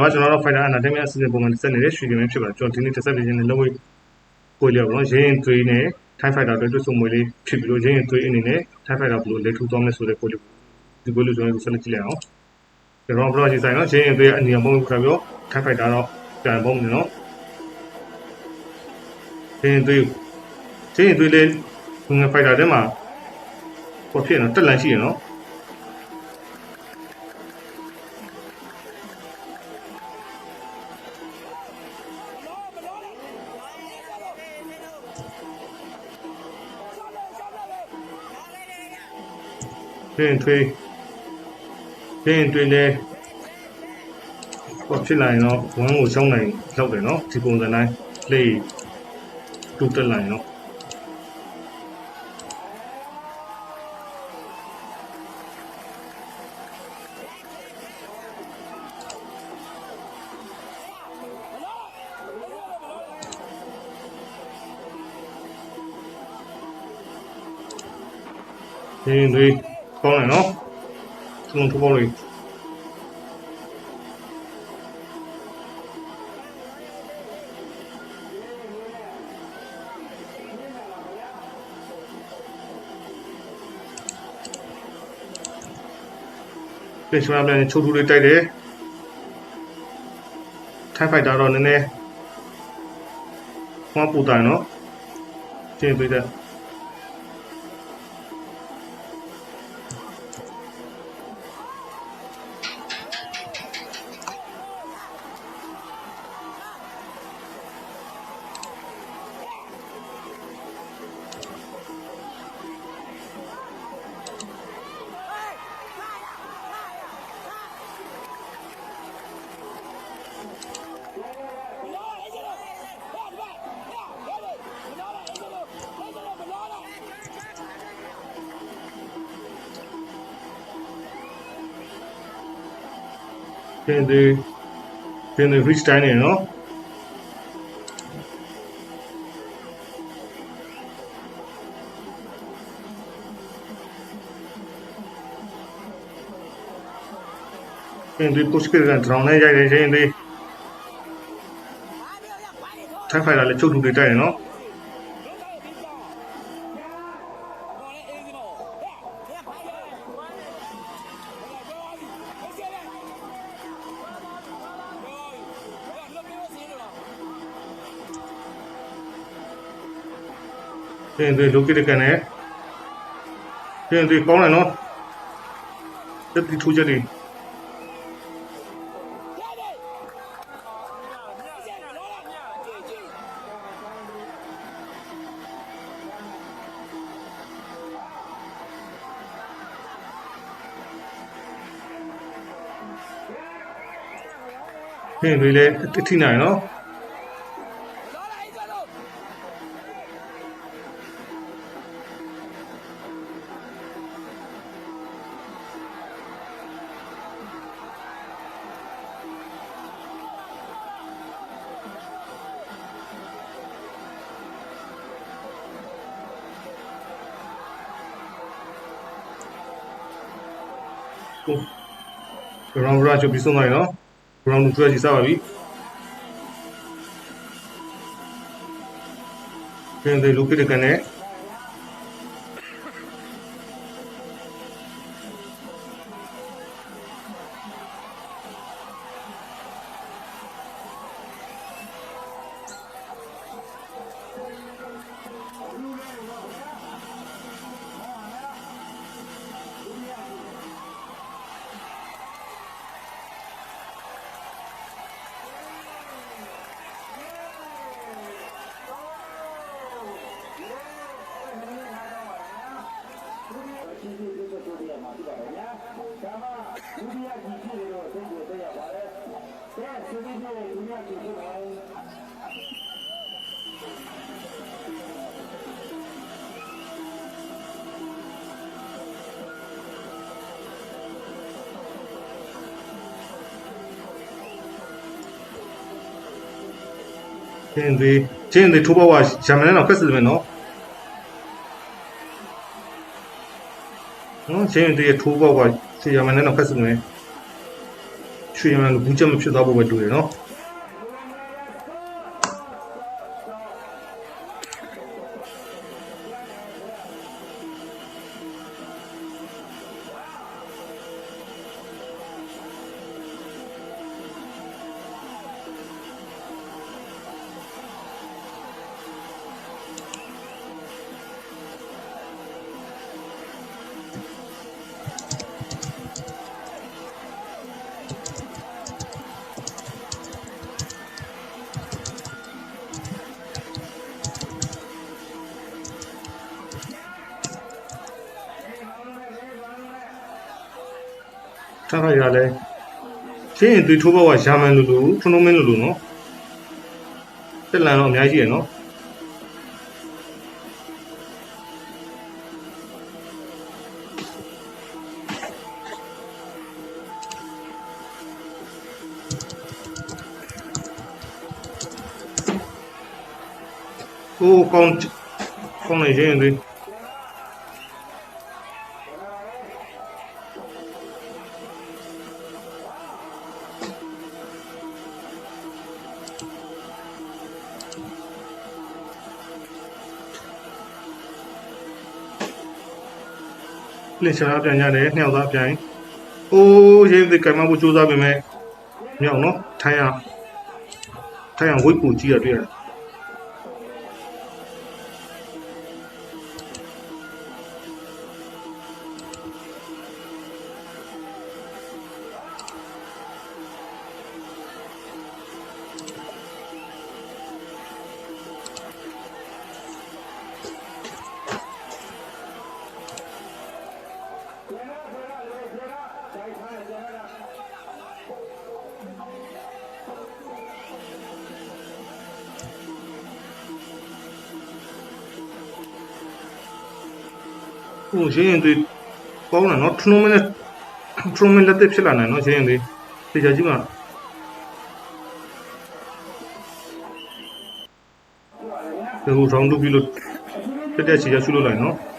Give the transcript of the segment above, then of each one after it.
တော့ကျွန်တော်တို့ fighter anatomy အစီအစဉ်ပုံမှန်တက်နေတဲ့ရွှေကင်းဖြစ်ပါတယ်ကျွန်တော်ဒီနေ့တက်ဆက်နေခြင်းနဲ့လုံးဝကိုလျောက်တော့ရင်းသွေးနဲ့ Thai fighter တွေတွေ့ဆုံမွေလေးဖြစ်ပြီးတော့ရင်းသွေးအနေနဲ့ Thai fighter ဘယ်လိုလက်ထူသွားမလဲဆိုတဲ့ကိုလေးဒီကိုလေးကျွန်တော်ဆက်လက်ကြည့်လိုက်အောင်ကျွန်တော်ဘရော့ကြီးဆိုင်တော့ရင်းသွေးအနီအမုန်းခါပြီးတော့ Thai fighter တော့ပြန်ပုံနေနော်ရင်းသွေးရင်းသွေးလေးငါ fighter တဲ့မှာပေါ်ဖြစ်နော်တက်လန်ရှိရနော် ပြင်းထွေးပြင်းထွေးလဲဟောဖြစ်လာရင်တော့ဝမ်းကိုရှောင်းနိုင်လောက်တယ်နော်ဒီပုံစံတိုင်းလေးတူတ က်လာရင်တော့ပြင်းထွေးကောင်းတယ်နော်သလုံးထပေါ်လေးပြန်ရှင်းရပြန်ချုပ်ထူလေးတိုက်တယ်ထိုင်ဖိုက်တာတော့နည်းနည်းဟောပူတိုင်းနော်ကျင်းပေးတဲ့ ပြင်းသေးပြင်းသေး reach time နေနော်ပြင်းသေး push ကကန် drown နဲ့ရိုက်နေချင်းသေးထိုင်ဖိုင်လာလေချုပ်တူတွေတိုက်ရနော် ပြင်းသေး located ကန်နဲ့ပြင်းသေးကောင်းတယ်နော်တက်တီထူချက်တွေပြင်းသေးလေအထိနိုင်နော် ground rush ပြီးဆုံးသွားပြီနော် ground 2ကြီးစပါပြီပြန်သေး located ကန် နဲ့ပြန်သေးချင်းသေးထိုးပေါက်ကဂျမန်နဲ့တော့ဖက်စစ်မယ်နော်နော်ချင်းသေးထိုးပေါက်ကဂျမန်နဲ့တော့ဖက်စစ်မယ် ရွှေရံကဘူးချက်မဖြစ်သွားဖို့ပဲတွေ့တယ်နော် ထားခိုက်ရလဲရှင်းရင်သူထိုးဘောကယာမန်လူလူထွန်းထွန်းမင်းလူလူနော်တက်လန်တော့အများကြီးရယ်နော်โอ้ကောင်းကောင်းနေရင်တွေ လင်ချာပြန်ရတယ်နှစ်ယောက်သားပြန်။အိုးရင်းဒီကံမဖို့စူးစမ်းပေမဲ့မြောက်နော်ထိုင်ရထိုင်ရဝိတ်ပူကြည့်ရတွေ့ရတယ်။ ဟိုရင်းရင်ဒီကောင်းတာနော်ထနုံးမနဲ့ထနုံးမလက်သက်ဖြစ်လာနိုင်နော်ရင်းရင်ဒီတေချာကြည့်မှာဒီဟိုရောင်းလုပ်ပြီးလို့တက်တက်ချီရဆူလို့လိုက်နော်။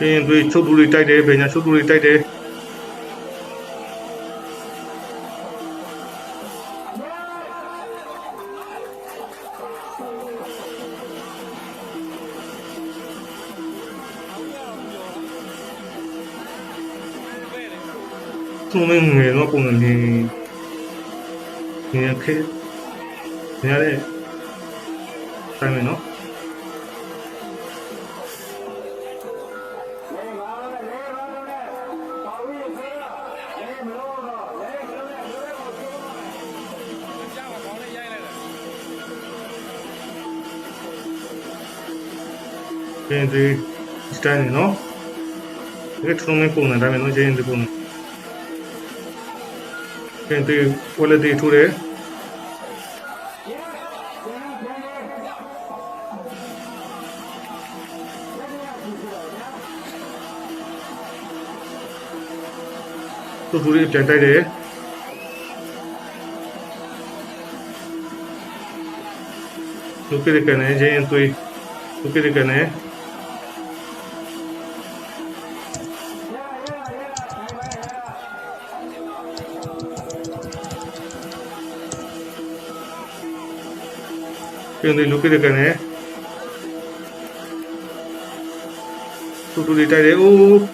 ရင်သူချုပ်သူတွေတိုက်တယ်ဗညာချုပ်သူတွေတိုက်တယ်သူမင်းငယ်တော့ပုံစံနေနေခဲနေရတဲ့တိုင်းမယ်နော် ပြန်ဒီစတိုင်းနော်ဒီထုံးမပုံနဲ့ဒါမှမဟုတ်ကျင်းဒီပုံပြန်ဒီ quality ထူတယ်သူတို့တွေပြန်တိုက်တယ်လူကိရကနေချင်းသွေးလူကိရကနေ quindi lo che che ne tutto di tare o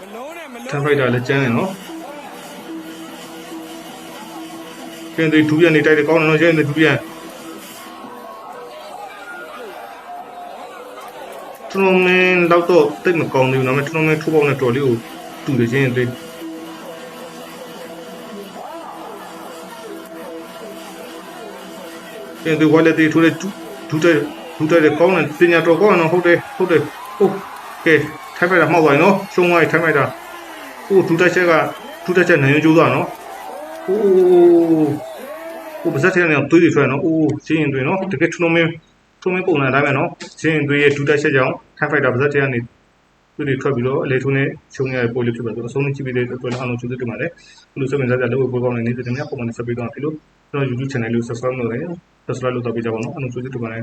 မလုံးနဲ့မလုံးထမ်းဖိုက်တာလည်းကျန်းတယ်နော် quindi ဒူပြန်နေတိုက်တယ်ကောင်းတယ်နော်ကျန်းတယ်ဒူပြန်ထနမင်းတော့တော့တိတ်မကောင်းသေးဘူးနော်မထနမင်းထိုးပေါက်နဲ့တော်လေးကိုတူတယ်ချင်းတွေ သင်သူဘာလဲတေထူတဲ့ဒူးတဲ့ဒူးတဲ့ကောင်းတယ်ပညာတော်ကောင်းတယ်ဟုတ်တယ်ဟုတ်တယ်ဟုတ်ကဲထိုက်ပိုက်တာမှောက်သွားရင်နော်ရှုံးသွားရင်ထိုက်ပိုက်တာဟိုဒူးတဲ့ချက်ကဒူးတဲ့ချက်နိုင်ရုံကျိုးသွားနော်ဟိုဟိုပါဇက်ထဲကနေသွေးတွေထွက်နော်အိုးချင်းရင်သွေးနော်တကယ်ထုံလုံးမင်းထုံလုံးပုံစံအတိုင်းပဲနော်ချင်းရင်သွေးရဲ့ဒူးတဲ့ချက်ကြောင့်ထိုက်ပိုက်တာပါဇက်ထဲကနေသူတွေထွက်ပြီးတော့အလေထုံးနဲ့ချုံရတဲ့ပိုလေးဖြစ်ပါဆိုတော့အဆုံးထိကြည့်ပြီးတဲ့အတွက်အားလုံးကျေးဇူးတင်ပါတယ်။ဘလို့ဆက်မြင်ကြတဲ့လူ့ဘွယ်ကောင်းတဲ့နေ့တည်းများပုံမှန်နဲ့ဆက်ပြီးတော့ဖြစ်လို့ကျွန်တော် YouTube channel ကို subscribe လုပ်ရအောင်။ 10 value तभी जब हम अनुसूचित बनाए